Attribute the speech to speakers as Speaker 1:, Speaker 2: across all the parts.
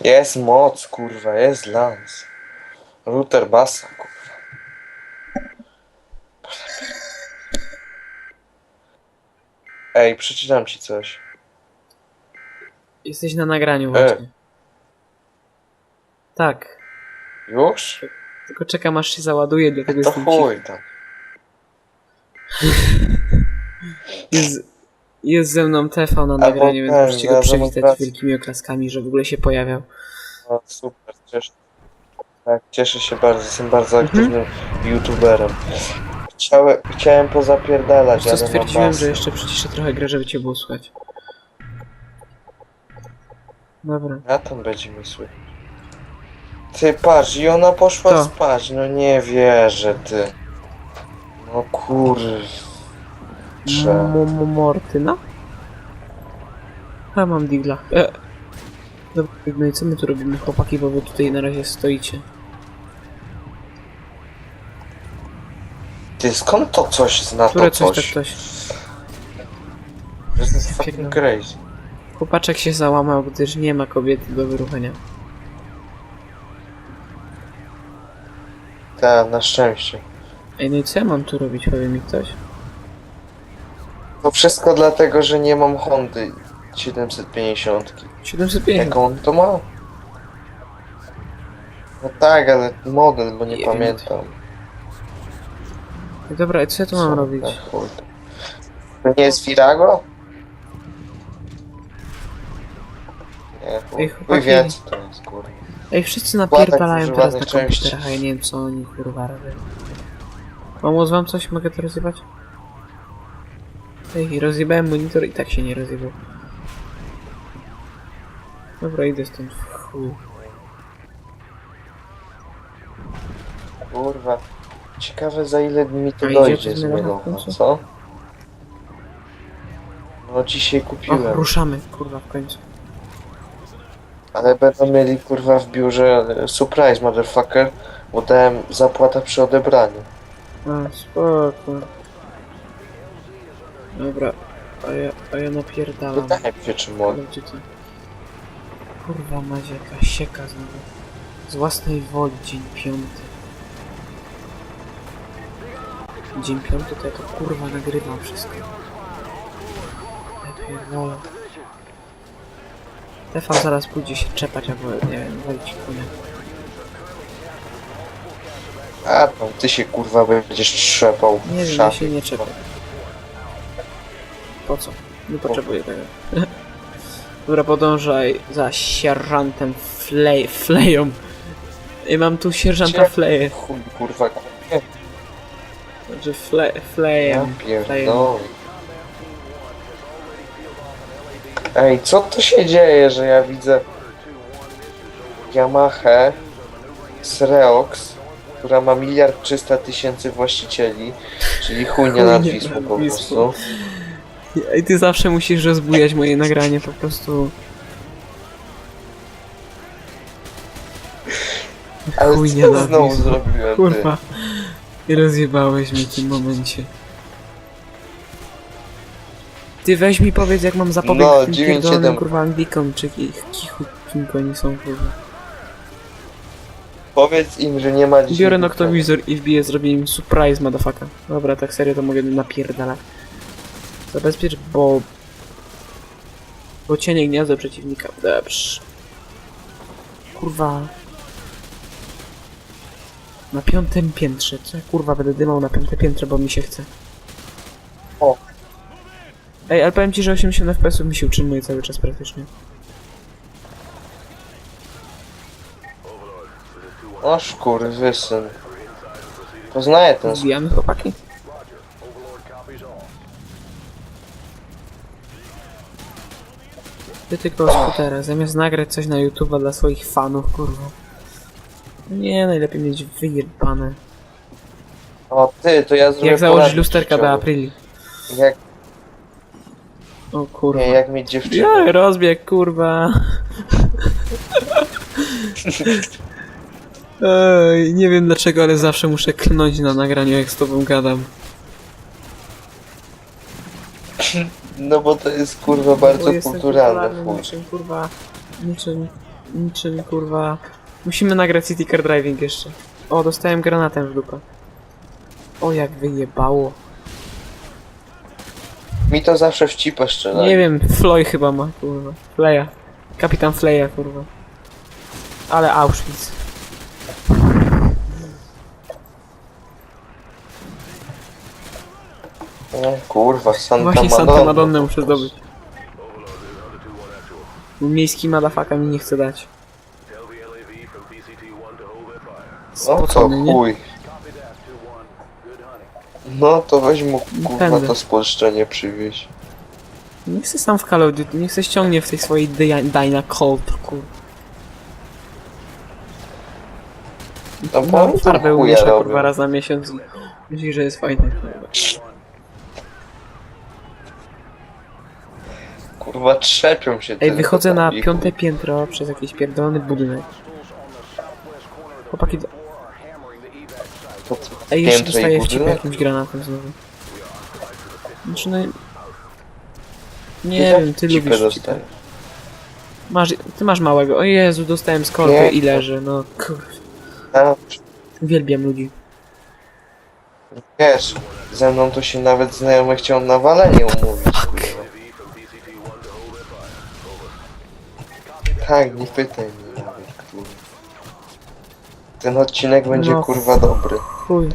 Speaker 1: Jest moc, kurwa, jest lans. Router basa, kurwa. Ej, przeczytam ci coś.
Speaker 2: Jesteś na nagraniu
Speaker 1: E.
Speaker 2: właśnie. Tak.
Speaker 1: Już?
Speaker 2: Tylko czekam aż się załaduje, dlatego
Speaker 1: To
Speaker 2: jestem cicho.
Speaker 1: chuj tam.
Speaker 2: Jest, jest ze mną TV na nagraniu, więc możecie go przywitać wielkimi oklaskami, że w ogóle się pojawiał.
Speaker 1: No, super, cieszę Tak, cieszę się bardzo, jestem bardzo
Speaker 2: Mhm.
Speaker 1: aktywnym youtuberem. Chciałem, chciałem pozapierdalać, ale
Speaker 2: stwierdziłem, że jeszcze przyciszę trochę grę, żeby cię było słychać. Dobra.
Speaker 1: A tam będzie mi słychać. Ty patrz, i ona poszła
Speaker 2: Co?
Speaker 1: spać, no nie wierzę, ty. No kurczę.
Speaker 2: Momo Mortyna? A mam digla. E. Dobra, no i co my tu robimy chłopaki, bo wy tutaj na razie stoicie.
Speaker 1: Ty skąd to coś zna
Speaker 2: Które
Speaker 1: to
Speaker 2: coś
Speaker 1: coś?
Speaker 2: tak ktoś.
Speaker 1: To jest fucking
Speaker 2: Pierdolę.
Speaker 1: crazy.
Speaker 2: Chłopaczek się załamał, gdyż nie ma kobiety do wyruchania.
Speaker 1: Tak, na szczęście.
Speaker 2: Ej, no i co ja mam tu robić, powie mi ktoś?
Speaker 1: To wszystko dlatego, że nie mam Hondy 750.
Speaker 2: 750.
Speaker 1: Jaką on to ma? No tak, ale model, bo nie pamiętam.
Speaker 2: Ej, Dobra, i co ja tu mam
Speaker 1: Co
Speaker 2: robić?
Speaker 1: za chuj. To nie jest Virago? Nie, chuj,
Speaker 2: Ej,
Speaker 1: chuj
Speaker 2: chłopaki.
Speaker 1: wie co to jest, kurwa.
Speaker 2: Ej, wszyscy napierdalają teraz na komputerach, a ja nie wiem co oni kurwa robią. Pomóc wam coś? Mogę to rozjebać? Ej, rozjebałem monitor i tak się nie rozjebał. Dobra, idę stąd w chuj.
Speaker 1: Kurwa. Ciekawe za ile mi to
Speaker 2: A idzie
Speaker 1: dojdzie z
Speaker 2: zmiana w
Speaker 1: Melocha,
Speaker 2: końcu?
Speaker 1: co? No dzisiaj
Speaker 2: O,
Speaker 1: kupiłem,
Speaker 2: ruszamy, kurwa, w końcu.
Speaker 1: Ale będą mieli kurwa w biurze e, surprise motherfucker, bo dałem zapłatę przy odebraniu.
Speaker 2: A, spoko. Dobra, a ja, a ja napierdalam.
Speaker 1: Pytałem się czy mogę.
Speaker 2: Kurwa macie jaka sieka znowu. Z własnej woli dzień piąty. Dzień piąty to ja to kurwa nagrywam wszystko. Ja pierdolę. TV zaraz pójdzie się czepać albo nie wiem, walić kunia.
Speaker 1: A tam ty się kurwa będziesz trzepał
Speaker 2: Nie wiem, ja
Speaker 1: szafie.
Speaker 2: się nie czepię. Po co? Nie potrzebuję tego. Dobra, podążaj za sierżantem Flej, Fleją. I mam tu sierżanta Fleję.
Speaker 1: Chuj kurwa. Nie,
Speaker 2: Znaczy fle,
Speaker 1: ja
Speaker 2: Flejem.
Speaker 1: pierdolę. Ej, co tu się dzieje, że ja widzę Yamaha Sreox, która ma miliard trzysta tysięcy właścicieli, czyli Chujnia nad Wisłą po prostu.
Speaker 2: I ty zawsze musisz rozbujać moje nagranie, po prostu...
Speaker 1: Ale
Speaker 2: Chujnia
Speaker 1: co
Speaker 2: nad
Speaker 1: znowu
Speaker 2: Wisłą.
Speaker 1: zrobiłem, ty?
Speaker 2: Kurwa. I rozjebałeś mnie w tym momencie. Ty weź mi powiedz jak mam zapobiec
Speaker 1: No,
Speaker 2: tym
Speaker 1: 9-7.
Speaker 2: pierdolonym kurwa Anglikom, czy ich kichu, kim oni są kurwa.
Speaker 1: Powiedz im, że nie ma dzisiaj...
Speaker 2: Biorę noktowizor i wbiję, zrobię im surprise, motherfucker. Dobra, tak serio to mogę napierdalać. Zabezpiecz, bo... Bo cienie gniazdo przeciwnika. Dobrze. Kurwa. Na piątym piętrze. Co ja kurwa będę dymał na piąte piętrze, bo mi się chce.
Speaker 1: O.
Speaker 2: Ej, ale powiem ci, że 80 fps mi się utrzymuje cały czas praktycznie.
Speaker 1: O szkurwysyn. Poznaję ten sp-
Speaker 2: Zbijamy chłopaki? Ty tylko skutera, zamiast nagrać coś na YouTube'a dla swoich fanów, kurwa. Nie, najlepiej mieć wyjebane.
Speaker 1: O ty, to ja zrobię
Speaker 2: Jak założyć
Speaker 1: poradnik
Speaker 2: lusterka do
Speaker 1: życiowy.
Speaker 2: Aprili.
Speaker 1: Jak,
Speaker 2: O kurwa.
Speaker 1: nie, jak mieć dziewczynę.
Speaker 2: Ja, rozbieg, kurwa. Ej, nie wiem dlaczego, ale zawsze muszę klnąć na nagraniu, jak z tobą gadam.
Speaker 1: No bo to jest kurwa
Speaker 2: Bo
Speaker 1: bardzo
Speaker 2: jestem
Speaker 1: kulturalne. chuj.
Speaker 2: Niczym kurwa, niczym, niczym kurwa. Musimy nagrać City Car Driving jeszcze. O, dostałem granatem w dupę. O, jak wyjebało.
Speaker 1: Mi to zawsze w cipę strzela.
Speaker 2: Nie wiem, Floy chyba ma, kurwa. Fleja. Kapitan Fleja, kurwa. Ale Auschwitz.
Speaker 1: O, kurwa, Santa
Speaker 2: Właśnie
Speaker 1: Madonna.
Speaker 2: Santa Madonnę muszę zdobyć. Miejski madafaka mi nie chce dać.
Speaker 1: No to
Speaker 2: Spocony, nie?
Speaker 1: chuj. No to weź mu kurwa
Speaker 2: Będę.
Speaker 1: to spolszczenie przywieźć.
Speaker 2: Nie chcę sam w Call of Duty, nie chcę ściągnie w tej swojej Dy- Dyna Colt, kurwa.
Speaker 1: No bo
Speaker 2: Mam
Speaker 1: on
Speaker 2: farbę
Speaker 1: tam chuja
Speaker 2: umiesza, kurwa, raz na miesiąc i myśli, że jest fajny.
Speaker 1: Kurwa trzepią się
Speaker 2: Ej,
Speaker 1: tylko
Speaker 2: wychodzę
Speaker 1: tam
Speaker 2: na
Speaker 1: i chuj.
Speaker 2: piąte piętro przez jakiś pierdolony budynek. Chłopaki,
Speaker 1: Co,
Speaker 2: ej, jeszcze
Speaker 1: piętro i
Speaker 2: dostaję w cipę
Speaker 1: budynek?
Speaker 2: jakimś granatem znowu. Znaczy, no... Nie
Speaker 1: tak
Speaker 2: wiem, ty
Speaker 1: cipę
Speaker 2: lubisz cipę.
Speaker 1: dostajesz.
Speaker 2: Masz, ty masz małego. O Jezu, dostałem skorpę
Speaker 1: Nie.
Speaker 2: i leży, no kur...
Speaker 1: A,
Speaker 2: Uwielbiam ludzi.
Speaker 1: wiesz, ze mną to się nawet znajomy chciał na walenie umówić. Kurwa. Tak, nie pytaj mnie nawet, kurwa. Ten odcinek będzie
Speaker 2: No.
Speaker 1: kurwa dobry.
Speaker 2: Chuj.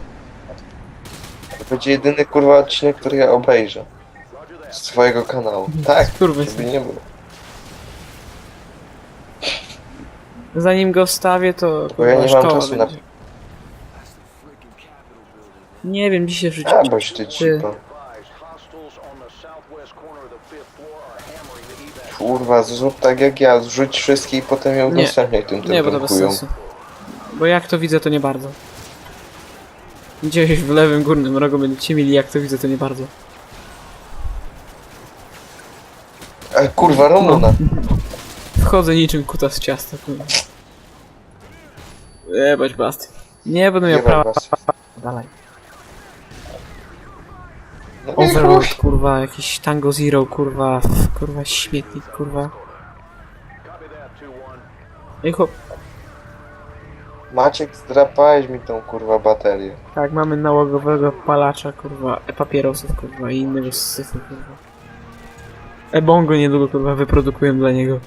Speaker 1: To będzie jedyny kurwa odcinek, który ja obejrzę. Z twojego kanału. Tak,
Speaker 2: Kurwa,
Speaker 1: żeby nie było.
Speaker 2: zanim go wstawię, to
Speaker 1: Bo ja nie mam
Speaker 2: szkoła
Speaker 1: czasu na...
Speaker 2: będzie. Nie wiem, dzisiaj w życiu...
Speaker 1: A, boś ty cipa. Kurwa, zrób tak jak ja, zrzuć wszystkie i potem ją
Speaker 2: Nie.
Speaker 1: udostępniaj tym
Speaker 2: Nie, bo to bez
Speaker 1: chują.
Speaker 2: sensu. Bo jak to widzę, to nie bardzo. Gdzieś w lewym górnym rogu będziecie mieli, jak to widzę, to nie bardzo.
Speaker 1: A kurwa, Romuna.
Speaker 2: Wchodzę niczym kuta z ciasta. kurwa. Jebać bast. Nie będę miał
Speaker 1: Nie
Speaker 2: prawa.
Speaker 1: was.
Speaker 2: Dalej.
Speaker 1: No nie.
Speaker 2: Overlord, kurwa, jakiś Tango Zero, kurwa, f- kurwa, śmietnik, kurwa. Ej, chłop,
Speaker 1: Maciek, zdrapałeś mi tą kurwa baterię.
Speaker 2: tak, mamy nałogowego palacza, kurwa, e, papierosów, kurwa, i innego syfu, kurwa. E-bongo niedługo, kurwa, wyprodukuję dla niego.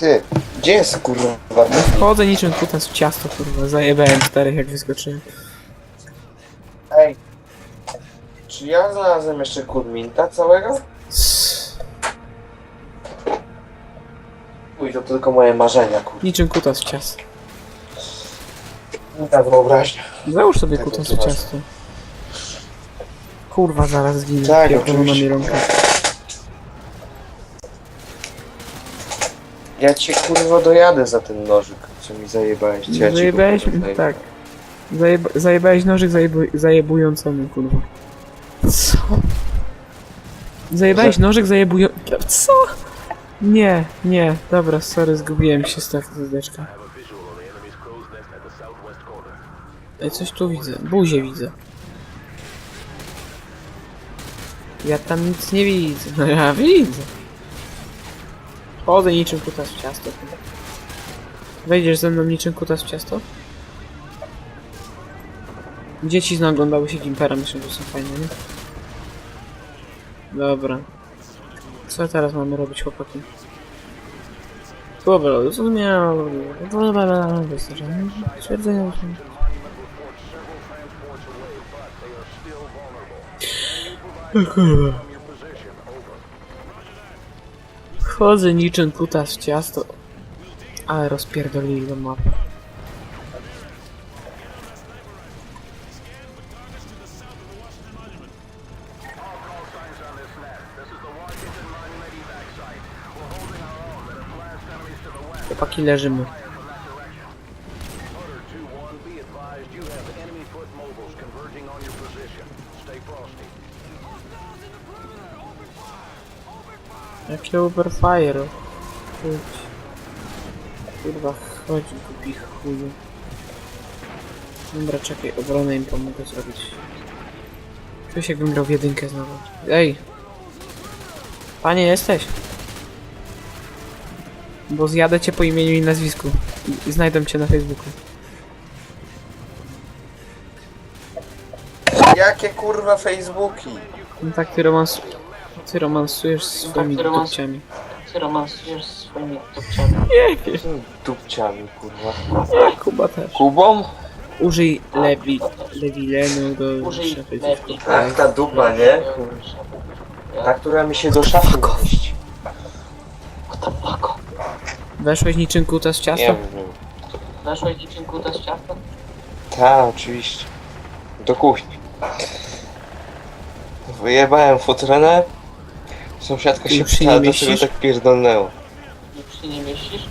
Speaker 1: Ty, gdzie jest kurwa?
Speaker 2: Chodzę niczym kutas w ciasto, kurwa, zajebałem czterech, jak wyskoczyłem.
Speaker 1: Ej, czy ja znalazłem jeszcze kurminta całego? Uj, to tylko moje marzenia, kurwa.
Speaker 2: Niczym kutas w ciasto.
Speaker 1: Ta wyobraźnia.
Speaker 2: Załóż sobie
Speaker 1: Tak,
Speaker 2: kutas w
Speaker 1: masz.
Speaker 2: ciasto. Kurwa, zaraz zginę.
Speaker 1: Tak,
Speaker 2: Pierdolona
Speaker 1: oczywiście.
Speaker 2: mi rąka.
Speaker 1: Ja cię kurwa dojadę za ten nożyk, co mi zajebałeś. Ja ci go,
Speaker 2: Zajebałeś
Speaker 1: kurwa,
Speaker 2: mi,
Speaker 1: zajebałem.
Speaker 2: tak. Zajeba, zajebałeś nożyk zajebu, zajebującony, kurwa. Co? Zajebałeś nożyk zajebują... Co? Nie, nie, dobra, sorry, zgubiłem się z tak zdeczka. Ej, coś tu widzę, buzię widzę. Ja tam nic nie widzę. No ja widzę. Chodzę niczym kutas w ciasto. Wejdziesz ze mną niczym kutas w ciasto? Dzieci naglądały się Gimpera, myślę, że są fajne, nie? Dobra. Co teraz mamy robić, chłopaki? Dobra, zrozumiałem. Wystarczające stwierdzenia. Chodzę niczym kutas w ciasto. Ale rozpierdolili do mapy. Chłopaki leżymy. Jakie Uberfire? Chodź. Kurwa, chodź, głupi chuju. Dobra, czekaj, obronę im pomogę zrobić. Czuję się jakbym grał w jedynkę znowu. Ej! Panie, jesteś? Bo zjadę cię po imieniu i nazwisku. I, znajdę cię na Facebooku.
Speaker 1: Jakie kurwa Facebooki?
Speaker 2: No tak, ty romans... Ty romansujesz z swoimi
Speaker 3: ty romans-
Speaker 2: dupciami.
Speaker 3: Ty romansujesz z swoimi dupciami.
Speaker 1: Dupciami kurwa.
Speaker 2: nie, Kuba też.
Speaker 1: Kubą?
Speaker 2: Użyj lewi... lewilenu do...
Speaker 3: Użyj lepiej.
Speaker 1: Tak, ta dupa, nie? Ta, która mi się do szafy mieści.
Speaker 3: What the fuck?
Speaker 2: Weszłeś niczym kuta z
Speaker 1: Nie
Speaker 2: ciasta?
Speaker 1: wiem.
Speaker 3: Weszłeś dziewczynku do ciasta?
Speaker 1: Tak, oczywiście. Do kuchni. Wyjebałem futrenę. Sąsiadka się
Speaker 2: Już się
Speaker 1: pytała,
Speaker 2: nie
Speaker 1: dlaczego
Speaker 2: mieścisz?
Speaker 1: tak pierdolnęło.
Speaker 3: Już się nie mieścisz?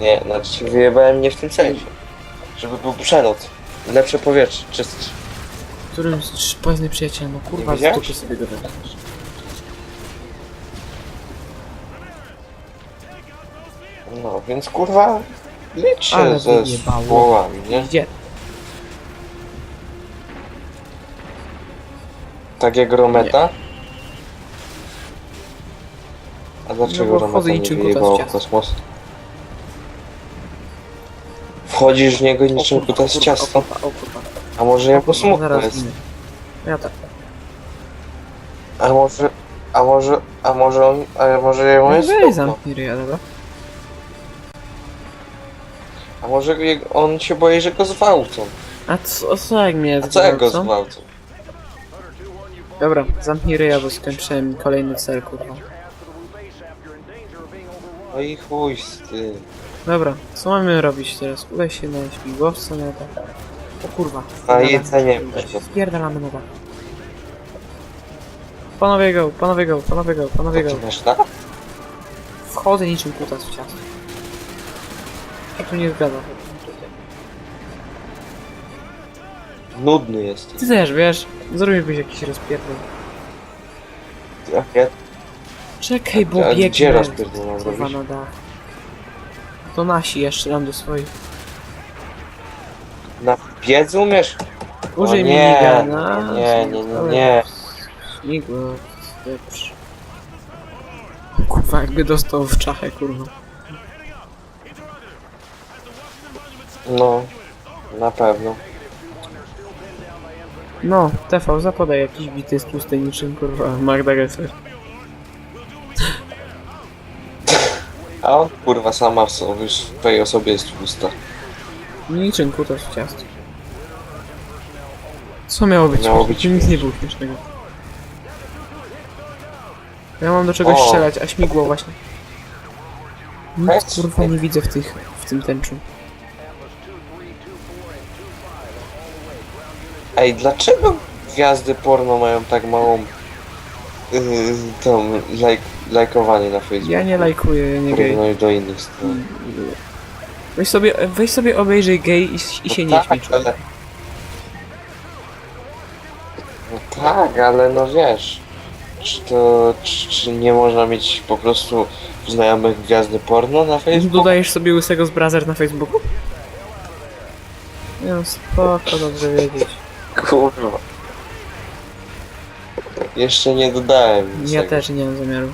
Speaker 1: Nie, znaczy się wyjebałem nie w tym sensie. Żeby był przelot. Lepsze powietrze, czystsze.
Speaker 2: Którym z powiedzmy przyjaciel, no kurwa,
Speaker 1: Nie
Speaker 2: z
Speaker 1: wiedziałeś?
Speaker 2: dupy sobie go
Speaker 1: więc kurwa, licz się
Speaker 2: Ale
Speaker 1: ze
Speaker 2: wyjebało.
Speaker 1: słowami, nie?
Speaker 2: Gdzie?
Speaker 1: Tak jak Rometa? A dlaczego
Speaker 2: No bo
Speaker 1: Rometa
Speaker 2: wchodzę
Speaker 1: nie
Speaker 2: niczym kuta z
Speaker 1: wyjebało w kosmos? Wchodzisz w niego niczym
Speaker 2: kurwa,
Speaker 1: kuta z
Speaker 2: kurwa,
Speaker 1: ciasta?
Speaker 2: O kurwa, o kurwa.
Speaker 1: A może ja po smutku
Speaker 2: zaraz
Speaker 1: jest?
Speaker 2: ginę. Ja tak.
Speaker 1: A może... A może... A może on... A może jemu
Speaker 2: No
Speaker 1: jest
Speaker 2: weź
Speaker 1: smutno?
Speaker 2: zamknij ryja, dobra?
Speaker 1: Może on się boi, że go zwałcą?
Speaker 2: A co, co jak mnie
Speaker 1: A co jak go zwałcą?
Speaker 2: Dobra, zamknij ryja, bo skończyłem kolejny cel, kurwa.
Speaker 1: No i chuj z tym.
Speaker 2: Dobra, co mamy robić teraz? Udaj się na śmigłowce, na tak. O kurwa.
Speaker 1: A
Speaker 2: Dobra.
Speaker 1: jedzenie...
Speaker 2: Spierdalamy na dach. Panowie go, panowie go, panowie go, panowie go.
Speaker 1: Ty masz tak?
Speaker 2: Wchodzę niczym kutas w ciasto. Jak tu nie zgadza.
Speaker 1: Nudny jest.
Speaker 2: Ty też, wiesz, zrobiłbyś jakiś rozpierdol.
Speaker 1: Jak ja...
Speaker 2: Czekaj, bo
Speaker 1: A
Speaker 2: biegnę.
Speaker 1: gdzie rozpierdol mam
Speaker 2: Kurwa
Speaker 1: robić?
Speaker 2: na dach. To nasi jeszcze dam do swoich.
Speaker 1: Na biedzy umiesz?
Speaker 2: Użyj
Speaker 1: O nie,
Speaker 2: minigana.
Speaker 1: nie, nie, nie, nie.
Speaker 2: Śmigło, lepszy. Kurwa, jakby dostał w czachę, kurwa.
Speaker 1: No, na pewno.
Speaker 2: No, TV, zapodaj jakiś bity z tłustej niczym, kurwa, Magda Gessler.
Speaker 1: A on kurwa sama w sobie, w tej osobie jest tłusta.
Speaker 2: Niczym kutas w ciasto. Co miało być?
Speaker 1: Miało być
Speaker 2: Nic nie było śmiesznego. Ja mam do czegoś
Speaker 1: O.
Speaker 2: strzelać, a śmigło właśnie. Nic kurwa nie widzę w tych, w tym tęczu.
Speaker 1: Ej, dlaczego gwiazdy porno mają tak małą yy, tą lajk, lajkowanie na Facebooku?
Speaker 2: Ja nie lajkuję, ja nie gej.
Speaker 1: porównaniu do innych stron.
Speaker 2: Weź sobie, weź sobie obejrzyj gej i, i się
Speaker 1: no
Speaker 2: nie
Speaker 1: tak, ale... No tak, ale no wiesz, czy to, czy, czy nie można mieć po prostu znajomych gwiazdy porno na Facebooku?
Speaker 2: Dodajesz sobie łysego z brazer na Facebooku? No, spoko, dobrze wiedzieć.
Speaker 1: Kurwa. Jeszcze nie dodałem
Speaker 2: Ja
Speaker 1: niczego.
Speaker 2: też nie mam zamiaru.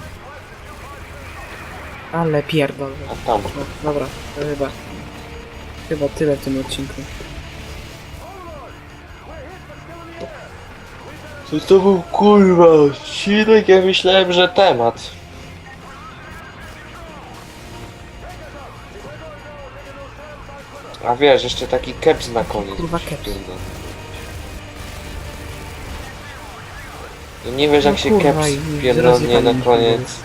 Speaker 2: Ale pierdol.
Speaker 1: A tam.
Speaker 2: No, dobra, to chyba. Chyba tyle w tym odcinku.
Speaker 1: To, to był kurwa odcinek, ja myślałem, że temat. A wiesz, jeszcze taki keps na koniec.
Speaker 2: Kurwa, keps.
Speaker 1: Pierdolę. I nie wiesz jak
Speaker 2: No
Speaker 1: się
Speaker 2: kurwa,
Speaker 1: keps
Speaker 2: i
Speaker 1: pierdolnie na koniec.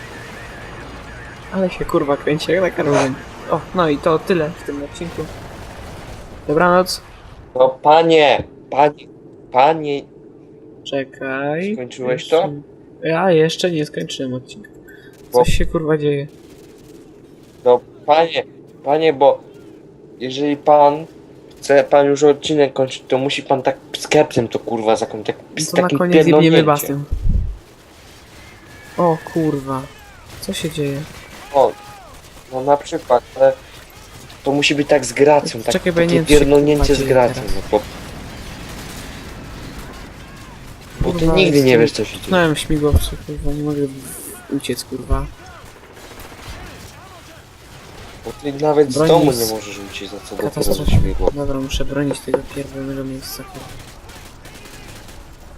Speaker 2: Ale się kurwa kręci jak na karolin. O, no i to tyle w tym odcinku. Dobranoc.
Speaker 1: No panie, panie, panie,
Speaker 2: Czekaj.
Speaker 1: Skończyłeś
Speaker 2: Jeszcze-
Speaker 1: to?
Speaker 2: Ja jeszcze nie skończyłem odcinka.
Speaker 1: Bo-
Speaker 2: Coś się kurwa dzieje.
Speaker 1: no panie, panie, bo jeżeli pan chce pan już odcinek kończyć, to musi pan tak z to kurwa zakończyć, tak, z
Speaker 2: To na
Speaker 1: takim
Speaker 2: koniec jebniemy
Speaker 1: pierdolnięciem.
Speaker 2: bastią. O kurwa. Co się dzieje?
Speaker 1: O, no na przykład, ale to musi być tak z gracją, tak,
Speaker 2: Czekaj, bo ja nie
Speaker 1: takie
Speaker 2: wiem, czy się
Speaker 1: pierdolnięcie z gracją, no bo... Bo ty
Speaker 2: Kurwa,
Speaker 1: nigdy nie
Speaker 2: jestem-
Speaker 1: wiesz co się dzieje.
Speaker 2: Tknąłem w śmigłowcu, kurwa, nie mogę uciec, kurwa.
Speaker 1: Bo ty nawet z domu
Speaker 2: jest
Speaker 1: nie możesz uciec za co dopiero
Speaker 2: Katastrofa.
Speaker 1: śmigło.
Speaker 2: Dobra, muszę bronić tego pierdolonego miejsca, kurwa.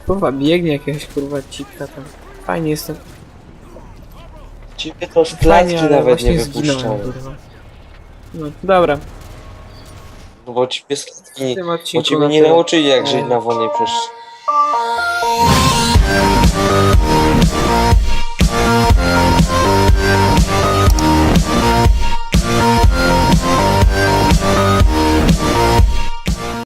Speaker 2: Kurwa, biegnie jakiegoś, kurwa, cipka tam. Fajnie jestem.
Speaker 1: Ciebie to z
Speaker 2: Fajnie,
Speaker 1: klatki
Speaker 2: ale
Speaker 1: nawet
Speaker 2: właśnie
Speaker 1: nie
Speaker 2: zginąłem,
Speaker 1: wypuszczają.
Speaker 2: kurwa. No, dobra.
Speaker 1: No bo ciebie z
Speaker 2: W
Speaker 1: klatki,
Speaker 2: tym
Speaker 1: bo
Speaker 2: odcinku
Speaker 1: ciebie
Speaker 2: na
Speaker 1: nie
Speaker 2: tyle.
Speaker 1: nauczyli jak żyć na wolnej przecież